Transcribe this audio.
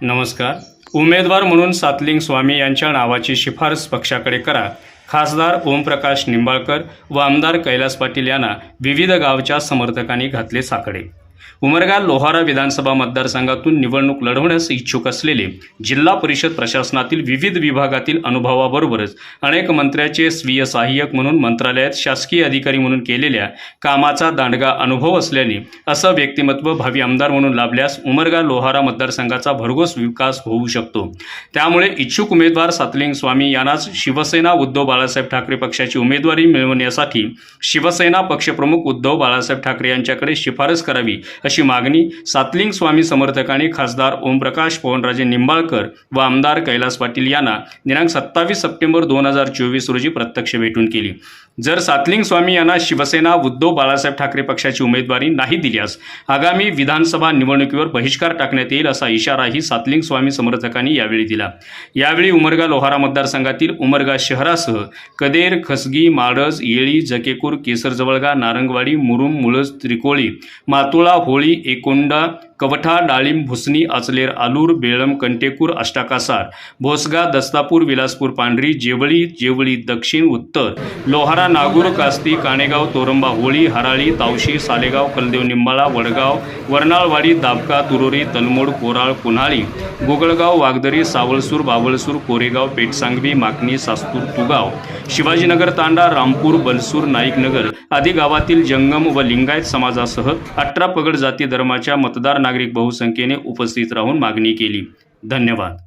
नमस्कार. उमेदवार म्हणून सातलिंग स्वामी यांच्या नावाची शिफारस पक्षाकडे करा. खासदार ओमप्रकाश निंबाळकर व आमदार कैलास पाटील यांना विविध गावच्या समर्थकांनी घातले साकडे. उमरगा लोहारा विधानसभा मतदारसंघातून निवडणूक लढवण्यास इच्छुक असलेले जिल्हा परिषद प्रशासनातील विविध विभागातील अनुभवाबरोबरच अनेक मंत्र्याचे स्वीय सहाय्यक म्हणून मंत्रालयात शासकीय अधिकारी म्हणून केलेल्या कामाचा दांडगा अनुभव असल्याने असं व्यक्तिमत्व भावी आमदार म्हणून लाभल्यास उमरगा लोहारा मतदारसंघाचा भरघोस विकास होऊ शकतो. त्यामुळे इच्छुक उमेदवार सातलिंग स्वामी यांनाच शिवसेना उद्धव बाळासाहेब ठाकरे पक्षाची उमेदवारी मिळवण्यासाठी शिवसेना पक्षप्रमुख उद्धव बाळासाहेब ठाकरे यांच्याकडे शिफारस करावी अशी मागणी सातलिंग स्वामी समर्थकांनी खासदार ओमप्रकाश पवनराजे निंबाळकर व आमदार कैलास पाटील यांना दिनांक सत्तावीस सप्टेंबर दोन हजार चोवीस रोजी प्रत्यक्ष भेटून केली. जर सातलिंग स्वामी यांना शिवसेना उद्धव बाळासाहेब ठाकरे पक्षाची उमेदवारी नाही दिल्यास आगामी विधानसभा निवडणुकीवर बहिष्कार टाकण्यात येईल असा इशाराही सातलिंग स्वामी समर्थकांनी यावेळी दिला. यावेळी उमरगा लोहारा मतदारसंघातील उमरगा शहरासह कदेर खसगी माळज येळी जकेकूर केसरजवळगा नारंगवाडी मुरुम मुळज त्रिकोळी मातुळा होळी एकोंडा कवठा डाळिंब भुसणी अचलेर आलूर बेळम कंटेकूर अष्टाकासार भोसगा दस्तापूर विलासपूर पांढरी जेवळी जेवळी दक्षिण उत्तर लोहारा नागूर कास्ती काणेगाव तोरंबा होळी हराळी तावशी सालेगाव कलदेव निंबाळा वडगाव वर्नाळवाडी दाबका तुरोरी तलमोड कोराळ पुन्हाळी गोगळगाव वागदरी सावळसूर बावळसूर कोरेगाव पेठसांगवी माकणी सास्तूर तुगाव शिवाजीनगर तांडा रामपूर बलसूर नाईकनगर आदी गावातील जंगम व लिंगायत समाजासह अठरा पगड जाती धर्माच्या मतदार नागरिक बहुसंख्येने उपस्थित राहून मागणी केली. धन्यवाद.